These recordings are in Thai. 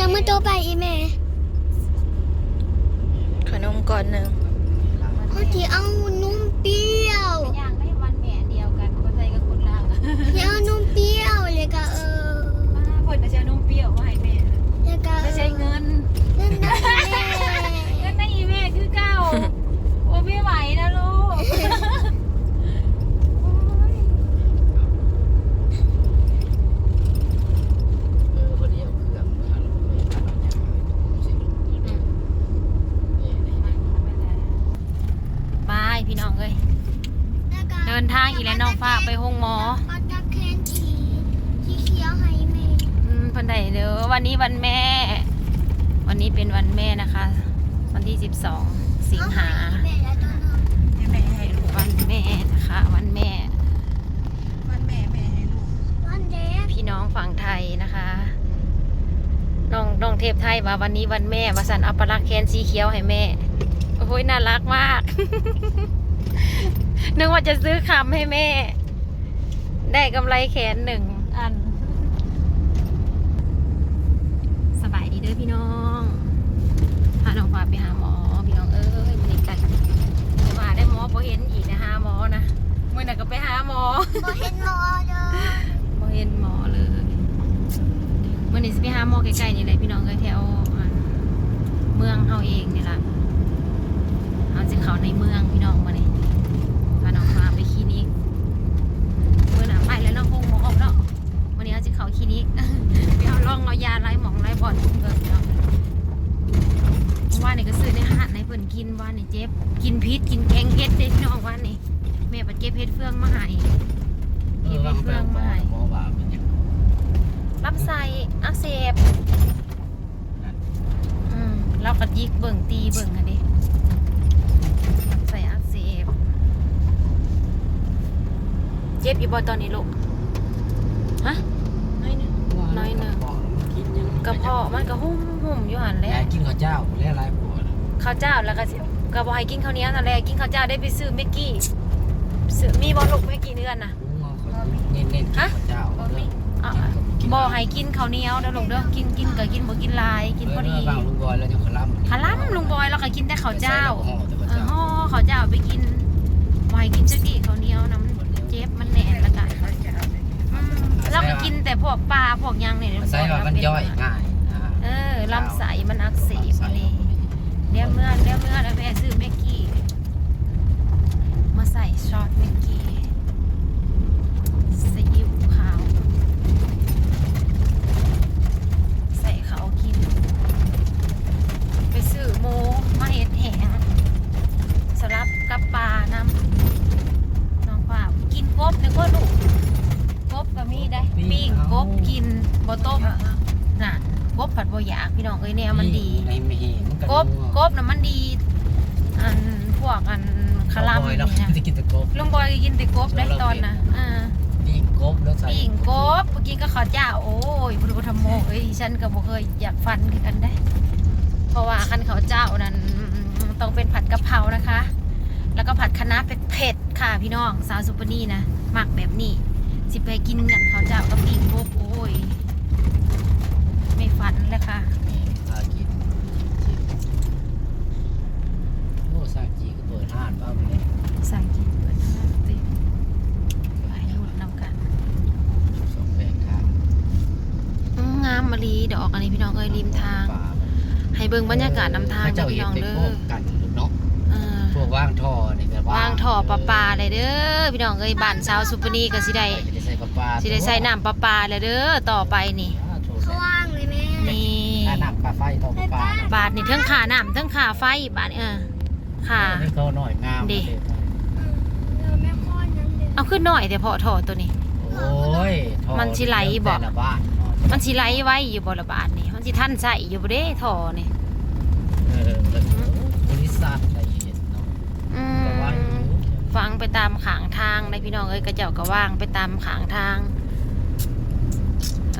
ยังไม่โตไปอีแม่ขนมก่อนหนึ่งเขาที่เอานุ่มเปรี้ยวย่างได้วันแม่เดียวกันคนไทยกับคนลาวที่เอานุ่มเปรี้ยวเลยก็เออป้าเพิ่นจะเอานมเปรี้ยวมาให้แม่แล้วก็จะใช้เงินเงินนะแม่เงินในอีแม่คือเก่าโอ้ไม่ไหวนะลูก เออพอดีเอาเครื่องมาลงไปทำอะไรอย่างสินี่นี่นี่ บายพี่น้องเอ้ย แล้วก็ เดินทาง อีแล้วน้องฝากไปห้องหมอปัดตะแคนสีสีเขียวให้แม่อืมเพันใดเด้อวันนี้วันแม่ วันนี้เป็นวันแม่นะคะ วันที่ 12 สิงหาเอให้แม่แล้วตัวนึงแม่ให้ลูกวันแม่นะคะ วันแม่ วันแม่แม่ให้ลูกวันเด็กพี่น้องฝั่งไทยนะคะน้องน้องเทพไทยว่าวันนี้วันแม่มาสันเอาปลาร้าแคนสีเขียวให้แม่ โอ้ยน่ารักมาก นึกว่าจะซื้อคำให้แม่ ได้กำไรแขนหนึ่งอัน สบายดีเด้อพี่น้องพาน้องฟ้าไปหาหมอ พี่น้องเอ้ยมันนี่กันว่าได้หมอพอเห็นอีกนะหาหมอนะมื่อน่ะก็ไปหาหมอ บ่เห็นหมอเด้อบ่เห็นหมอเลยมื่อนี้สิไปหาหมอใกล้ๆนี่แหละพี่น้องเอ้ยแถวอันเมืองเฮาเองนี่ล่ะเฮาจะเข้าในเมืองพี่น้องมานี่พาน้องฟ้าไปคลินิกเมื่อน่ะ ไปแล้วน้องคงหมอออกแล้ววันนี้เฮาจะเข้าคลินิกไปเอาลองเอายาไล่หมองไล่บอลเกิดพี่น้องว่านี่ก็ซื้อในห้างในเพิ่นกินว่านี่เจ็บกินพิษกินแกงเฮ็ดเด้พี่น้องว่านี่แม่ปัดเก็บเฮ็ดเฟืองมาให้เออวางแปลงหมอหมอว่าเป็นยังลำไส้อักเสบอืมเราก็ยิกเบิ่งตีเบิ่งอันนี้ลำไส้อักเสบ เจ็บอยู่บ่ตอนนี้ลูก ฮะ น้อยหนึงน้อยหนึ่งกินยังกระเพาะมันก็หุ่มหุ่มอยู่หันแหแล้ล้วกินข้าวเจ้าแล้วหลายปวดข้าวเจ้าแล้วก็สิก็บ่ให้กินข้าวเหนียวนั่นแหละกินข้าวเจ้าได้ไปซื้อเมกกี้ซื้อมีบ่ลูกเมกกี้เดือนน่ะเน้นๆกินข้าวเจ้าอะบ่ให้กินข้าวเหนียวเด้อลูกเด้อกินกินก็กินบ่กินหลายกินพอดีบางลุงบอยแล้วยังขลัมคาลัมลุงบอยแล้วก็กินแต่ข้าวเจ้าห่อแต่ข้าวเออเจ้า ห่อเขาจะเอาไปกินไว้กินจักดีเขาวเหนียวนะมัน เจ็บมันแหนนแล้วกันอืมแล้วก็กินแต่พวกปลาพวกหยังเนี่ยใส่ว่ามันย่อยง่ายนะเออลำไส้มันอักเสบอันนี้เดี๋ยวเมื่อเดี๋ยวเมื่อแล้วแม่ซื้อแม็กกี้มาใส่ซอสแม็กกี้ซีอิ๊วขาว ใส่เขากิน ไปซื้อหมูมาเห็ดแหงสลับกับปลาน้ำน้องปลากินก บนึกว่าลูกกบก็มีได้ปิ้งกบกินบ่ต้มน่ะกบผัดบ่อยากพี่น้องเอ้ยแนวมันดีในมีมันกบกบน่ะมันดี อันพวกอันคาราเมบอยลเรานี่นะจะกินแต่กบลุงบอยก็กินแต่กบได้ตอนนะอ่า ปิ้งกบแล้วใส่ปิ้งกบเมื่อกี้ก็ข้าวเจ้าโอ้ยพุทธธรรมโมเอ้ยฉันก็บ่เคยอยากฟันคือกันได้ เพราะว่าคันข้าวเจ้านั้นต้องเป็นผัดกะเพรานะคะ แล้วก็ผัดคะน้าเผ็ดๆค่ะพี่น้องสาวซุปเปอร์นี่นะหมักแบบนี้ สิไปกินกันข้าวเจ้ากับปิ้งกบโอ้ย ไม่ฝันเลยค่ะนี่พากินโอ้ซาจีก็เปิดห้านบ้างเลยสั่งกินเปิดห้างติไปรุ่นนำกันสองแปดครับอืมงามมะลีดอกอันนี้พี่น้องเอ้ยริมทาง ให้เบิ่งบรรยากาศนำทางเจ้านะพี่เห็น้นองเป็นเด้พวอกกันเนาะเออพวกว่างท่อนี่ก็ วางท่อประปาเลยเด้อพี่น้องเอ้ยบ้านชาวซุปเปอร์นี่ก็สิได้จะใส่ประปาสิได้ใส่น้ำประปาเลยเด้อต่อไปนี่เขาว่างเลยแม่นี่ถ้าน้ำปลาไฟต่อประปาบาทนี่เทั้งขาน้ำเทั้งขาไฟบาทนี่เออค่ะให้เขาหน่อยงามดิอืมเราแม่คอนนั้นเด้อเอาขึ้นหน่อยแต่พอถอตัวนี้โอ้ยท่อมันสิไหลบ่แต่ละบ้านมันสิไหลไว้อยู่บ่ละบาทนี่มันสิท่านใส่อยู่บ่เด้ถอนี่เออแล้วบริษัท ฟังไปตามขางทางในพี่น้องเอ้ยกระเจ้าก็ว่างไปตามขางทาง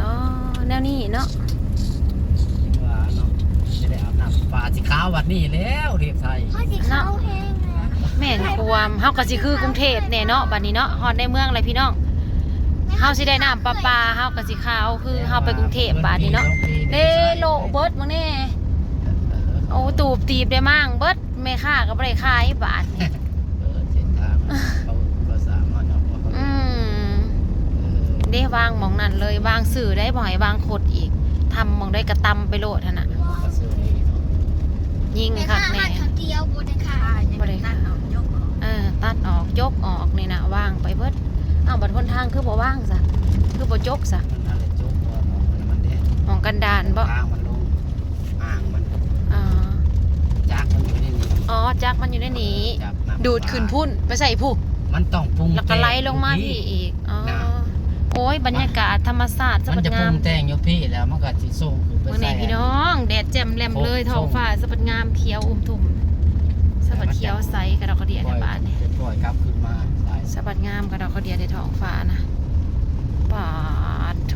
อ๋อแนวนี้เนาะคิดว่าเนาะจะได้อาบน้ำปลาสีขาววันนี้แล้วเรียบไทยเขาสิเข้าแห้งเลยแม่นความเฮาก็สิคือกรุงเทพแน่เนาะบัดนี้เนาะฮอดในเมืองเลยพี่น้องเฮาสิได้น้ำประปาเฮาก็สิขาวคือเฮาไปกรุงเทพบัดนี้เนาะเลโลโบบตีบได้มั่งเบิดแม่ค้าก็บ่ได้ขายบาทนี่เออ เส้นทางเขาภาษามาเนาะว่าเขาอืมเออเด้วางหมองนั่นเลยวางสื่อได้บ่ให้วางคดอีกทำหมองได้กระตำไปโลดหั่นน่ะก็ซื้อนี่เนาะยิงแม่คัค้ากแน่หันเขาเดียวบนในขาบ่ได้ค่ะเออตัดออกยกออกนี่นะวางไปเบิดอ้าวบัดคนทางคือบ่ว่างซะคือบ่จกซะมันอะไรจุกว่าหมองมันมันเด้หมองกันดานบ่ทางมันลงอ่างมันอ่าจักมันอยู่ในนี้อ๋อจักมันอยู่ในนี้จับน้ำ ดูดขึ้นพุ่นไปใส่ผู้มันต้องปรุงแล้วก็ไล่ลงมาพี่อีกอ๋อโอ้ยบรรยากาศธรรมศาสตร์สมันวยจะปงารุมงแต่งอยู่พี่แล้วมันก็สิส่งขึ้นไปเมื่อไหใส่พี่น้องแดดแจ่มแหลมเลยโอ้ท้องฟ้าสะบัดงามเขียวอุ้มทุ่มสะบัดเขียวใสกระดอกกระเดียปในล่อยบ้านนี่ปล่อยกลับขึ้นมาสายสะบัดงามกระดอกกระเดียในท้องฟ้านะปาดโถ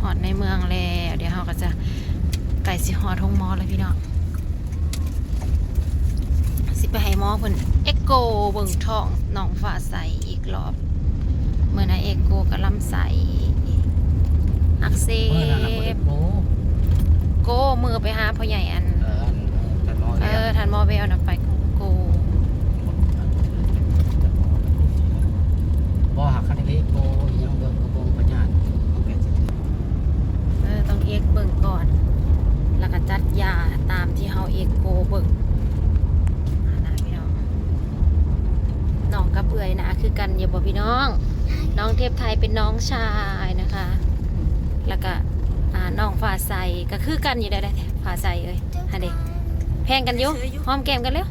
หอด ในเมืองแล้วเดี๋ยวเราก็จะไก่สิหอดทงมอเลยพี่น้องสิไปให้หมอเพิ่นเอ็กโกเบิ่งท้องน้องฟ้าใสอีกรอบเมื่อนะเอ็กโกกับลำไส้อักเสเมื่อนั้นน่ะบ่ได้บโปรโกมือไปหาพ่อใหญ่อันเอออันนั้นแต่น้อยเอแล้วอทันหมอเบลนะไปโกบ่หักคันนี้โปรอีหยังเบิ่งกระบงปัญญาเอาแก่สิ เอ็กเบิ่งก่อน แล้วก็จัดยาตามที่เฮาเอ็กโกเบิ่งหาหน้าพี่น้องน้องกับเอื่อยนะคือกันอย่าบอกพี่น้อง น้องเทพไทยเป็นน้องชายนะคะ แล้วก็น้องฝาใสก็คือกันอยู่ได้ได้ฝาใสเอ้ยฮันเดแพงกันอยู่หอมแก้มกันเร็ว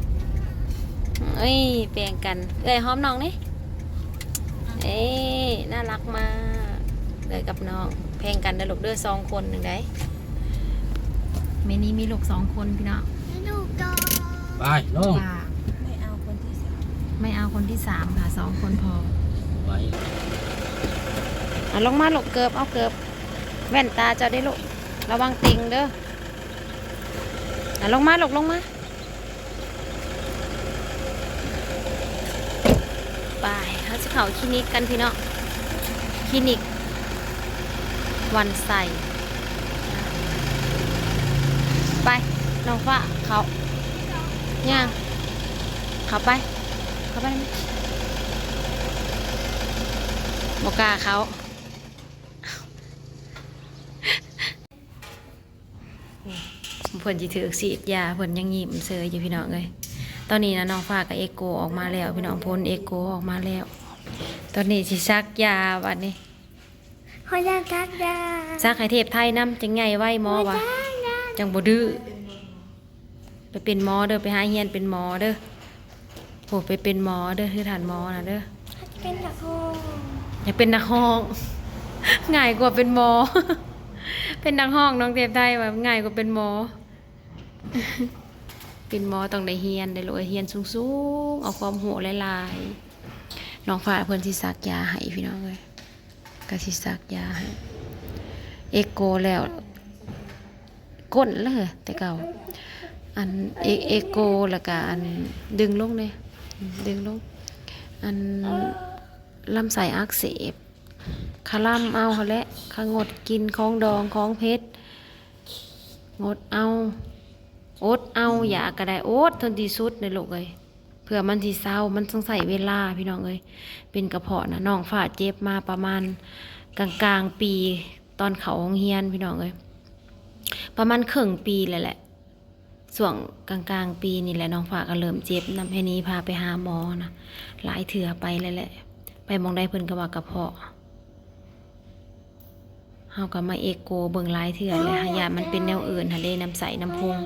เอ้ยแปลงกันเอ้ยหอมน้องนี่เอ้ยน่ารักมากเลยกับน้อง พงกันเด้อลูกเด้อสองคนหนึ่งได้เมนี้มีลูกสองคนพี่น้องลูกดอไปลงไม่เอาคนที่สามไม่เอาคนที่สามค่ะสองคนพอไว้อะลงมาลูกเกือบเอาเกือบแว่นตาเจะได้ลูกระวังติงเด้ออะลงมาลูกลงมาไปเขาจะเข้าคลินิกกันพี่เนาะคลินิก วันใส่ ไปน้องฟ้าเขาย่างเขาไป เขาไปไหมบอกกาเขาเพิ่นจิถือสีดยาเพิ่นยังยิ้มเซยอยู่พี่น้องเลยตอนนี้นะน้องฟ้ากับเอโกออกมาแล้ว พี่น้องพ้นเอโกออกมาแล้ว ตอนนี้สิซักยาบัดนี้ ขออยากกักยาซักให้เทพไทยน้ำจังไงไว้หมอวะจังบ่ดื้อไปเป็นหมอเด้อไปหาเฮียนเป็นหมอเด้อโหไปเป็นหมอเด้อคือฐานหมอนะเด้อเป็นตะโคงอยากเป็นนักห้องง่ายกว่าเป็นหมอ เป็นนักห้องน้องเทพไทยว่าง่ายกว่าเป็นหมอ เป็นหมอต้องได้เฮียนได้รวยเฮียนสูงๆเอาความหูหลายๆน้องฟ้าเพิ่นสิซักยาให้พี่น้องเลย ก็สิซักยาให้เอโกแล้วก้นเลยแต่เก่าอันเอเอโกแล้วก็อันดึงลงเลยดึงลง อันลำไส้อักเสบคาล่ำเอาเขาและขงดกินของดองของเพชรงดเอาอดเอาอยากระไดอดทนที่สุดในโลกเลย เพื่อมันทีเศร้ามันต้องใส่เวลาพี่น้องเอ้ยเป็นกระเพาะนะน้องฝ่าเจ็บมาประมาณกลางๆปีตอนเขาโรงเฮียนพี่น้องเอ้ยประมาณครึ่งปีเลยแหละส่วงกลางๆ ปีนี่แหละน้องฝากก็เริ่มเจ็บนำให้นี้พาไปหาหมอนะหลายเถื่อไปเลยแหละ ไปมองได้เพิ่นก็ว่ากระเพาะเฮาก็มาเอโกเบิ่งหลายเถื่อเลยหายามันเป็นแนวอื่นหาเด้น้ำใสน้ำพุง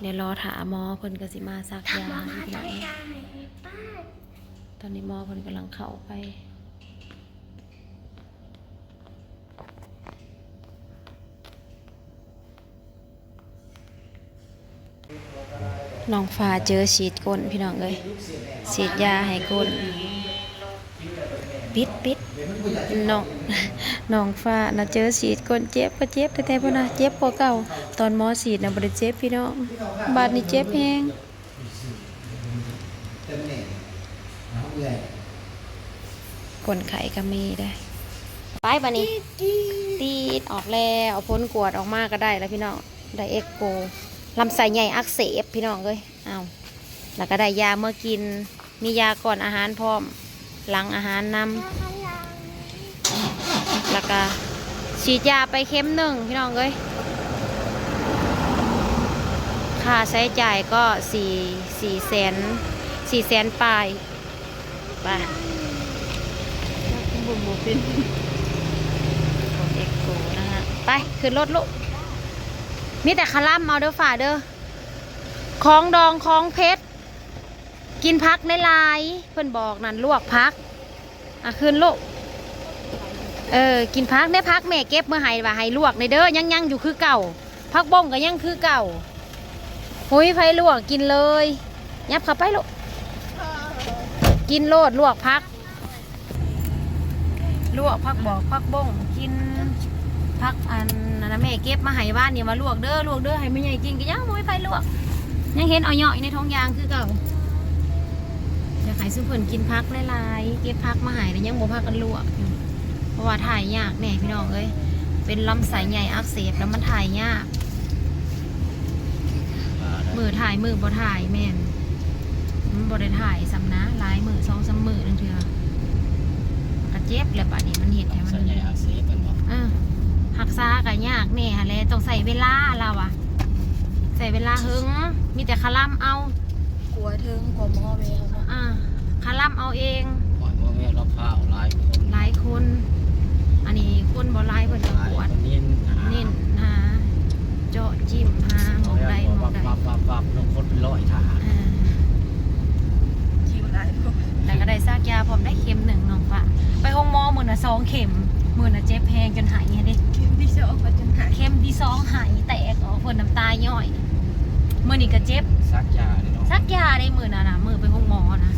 เดี๋ยวรอถาหมอเพิ่นก็สิมาซักยาให้พี่น้องยาป้าตอนนี้หมอเพิ่นกำลังเข้าไปน้องฟ้าเจอฉีดก้นพี่น้องเลยฉีดยาให้ก้น ปิดปิดน้องน้องฟ้านะเจอฉีดก้นเจ็บก็เจ็บแต่พ่อนะเจ็บกว่าเก่า ตอนหมอฉีดนะบ่ได้เจ็บพี่น้องบาดนี้เจ็บแฮงคนไข่ก็มีได้ไปบันนี้ตีดออกแล้วเอาพ้นกวดออกมาก็ได้แล้วพี่น้องได้เอ็กโกลำไส้ใหญ่อักเสบพี่น้องเลยเอาแล้วก็ได้ยาเมื่อกินมียาก่อนอาหารพร้อม หลังอาหารนำแล้วก็ฉีดยาไปเข็มหนึ่งพี่น้องเลยค่าใช้จ่ายก็สี่สี่แสนสี่แสนปลายไปบุ๋มบุ๋มเป็นของเอ็กโกนะฮะ ไป ขึ้นรถลูก มีแต่คาร่ำเอาเด้อฝ่าเด้อของดองของเพชร กินพักในลายเพื่อนบอกนั่นลวกพักอะขึ้นลูกเออกินพักได้พักแม่เก็บเมื่อไหร่ว่าให้ลวกในเด้อยังยังอยู่คือเก่า พักบ้งก็ยังคือเก่าหุยไฟลวกกินเลยยับเข้าไปลูกกินโลดลวกพัก ลวกพักบอกพักบ้งกินพักอันนั้นนะแม่เก็บมาให้บ้านเนี่ยมาลวกเด้อลวกเด้อให้ไม่ใหญ่กินก็ยังไม่ไปลวก ยังเห็นอาเหยอยในท้องยางคือเก่าากให้ซุเพิ่นกินพักหลายๆเก็บพักมาให้แล้วยังบ่พักกันลวกอยู่เพราะว่าถ่ายยากแน่พี่น้องเอ้ยเป็นลำไส้ใหญ่อักเสบแล้วมันถ่ายยาก มือถ่ายมือบ่ถ่ายแม่นมันบ่ได้ถ่ายสำนะหลายมือสองสามมือนึงเถื่อกระเจ็บแล้วบัดนี้มันเห็ดให้มันส่วนใหญ่อักเสบเป็นบ่เออหักซาก็ยากแน่ฮะแหละต้องใส่เวลาเราอะใส่เวลาหึงมีแต่คาร่ำเอากลัวถึงกลัวหมอแมวเนาะ อ่าคาร่ำเอาเองปล่อยว่าแม่รอบข้าวหลายคนหลายคน อันนี้คนบ่หลายเพิ่นก็หลายปวคดนนิ่นเน้นหาเจาะจิ้มหาหมองใดหมองใดปั๊บปั๊บปั๊บลงคนเป็นร้อยทหารอ่า คิวได้แล้วก็ได้ซากยาพร้อมได้เข็มหนึ่งน้องฟ้าไปห้องหมอมื้อน่ะสองเข็มมื้อน่ะเจ็บแพงจนหายไงเด้คิวที่จะออกมาจนหายเข็มที่สองหายแตกออกเพิ่นน้ำตาย่อย มื้อนี้ก็เจ็บซักยาเลยเนาะซักยาได้มื้อน่ะนะมื้อไปห้องหมอนะ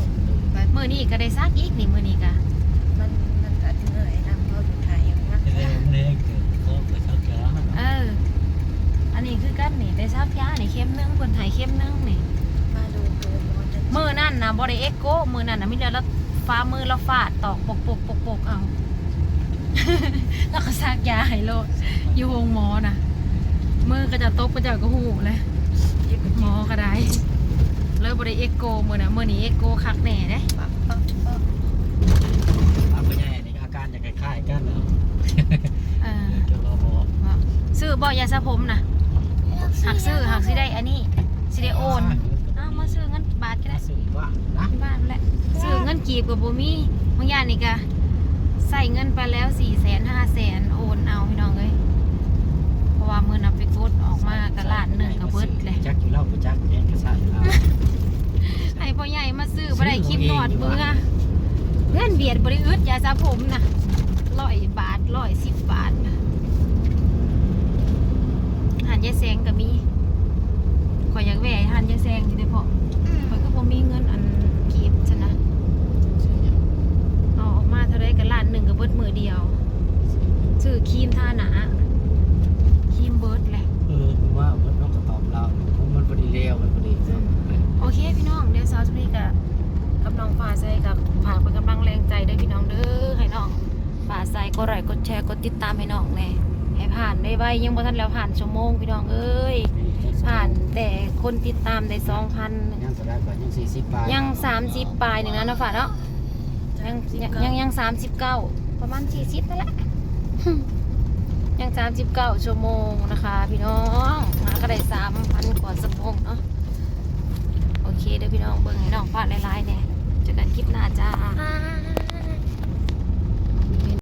มื้อนี้ก็ได้ซักอีกนี่มื้อนี้ก็มันมันก็เหนื่อยนะเราอยู่ไทยอย่างนักเรื่องนี้เกิดก็ไปซักยาเอออันนี้คือกันนี่ได้ซักยานี่เข็มหนึงเพิ่นให้เข็มหนึงนี่มาดูตัวหมอจะมื้อนั้นน่ะบ่ได้เอ็กโกมื้อนั้นน่ะมีแต่ละฟ้ามือละฟาดตอกปกปกปกปกเอาแล้วก็ซักยาให้โลดอยู่โรงหมอน่ะมือก็จะตกก็จะก็หูเลย หมอก็ได้เลยบริเอ็กโกมือนะมือนี้เอ็กโกคักแน่เด้ปั๊บปั๊บปั๊บอาไปใหญ่นี่อาการจะคล้ายๆกันเนาะเออเกี่ยวกับหมอว่าซื้อบ่ยาสระผมนะหักซื้อหักสิได้อันนี้สิได้โอนอ้าวมาซื้อเงินบาทก็ได้สื่อว่านะที่บ้านแหละซื้อเงินกีบกับบ่มีบางอย่างนี่ก็ใส่เงินไปแล้วสี่แสนห้าแสนโอนเอาพี่น้องเอ้ยเพราะ ว่ามือนับไปกดออกมากระลาดหนึ่งกับเบิดเลยจักอยู่เล่าไปจักเองก็ใส่อยู่แล้วให้พ่อใหญ่มาซื้อบ่ได้คลิปนอดเบื่อเพื่อนเบียดบริอึดยาสระผมนะร้อยบาทร้อยสิบบาทหันยายแซงก็มีขอยอยากแหวะหันยายแซงอยู่เด้อพ่อขอยก็บ่มีเงินอันเก็บซะนะ สื่อหยัง เอาออกมาเท่าไรก็ล้านหนึ่งก็เบิดมือเดียวซื้อครีมทาหนาครีมเบิดแหละ เออคือว่ามันต้องกระตอบเรามันพอดีเร็วมันพอดีเนาะ โอเคพี่น้องเดี๋ยวซาวทุนี้กับกับน้องฝ่าใสกับฝากเป็นกำลังแรงใจเด้อพี่น้องเด้อให้น้องฝ่าใสก ดไลค์กดแชร์กดติดตามให้น้องแน่ให้ผ่านได้ไวยังบ่ทันแล้วผ่านชั่วโมงพี่น้องเอ้ยผ่านแต่คนติดตามได้สองพันยังจะได้กว่ายังสี่สิบปลายยังสามสิบปลายหนึ่งนะเนาะฝ่าเนาะยังยังยังยังสามสิบเก้าประมาณสี่สิบนั่นแหละยังสามสิบเก้าชั่วโมงนะคะ พี่น้องมาก็ได้สามพันกว่าชั่วโมงเนาะโอเคเดี๋ยวพี่น้องเบิ่งให้น้องฟาดหลายๆเนี่ยเจอกันคลิปหน้าจ้าอ่า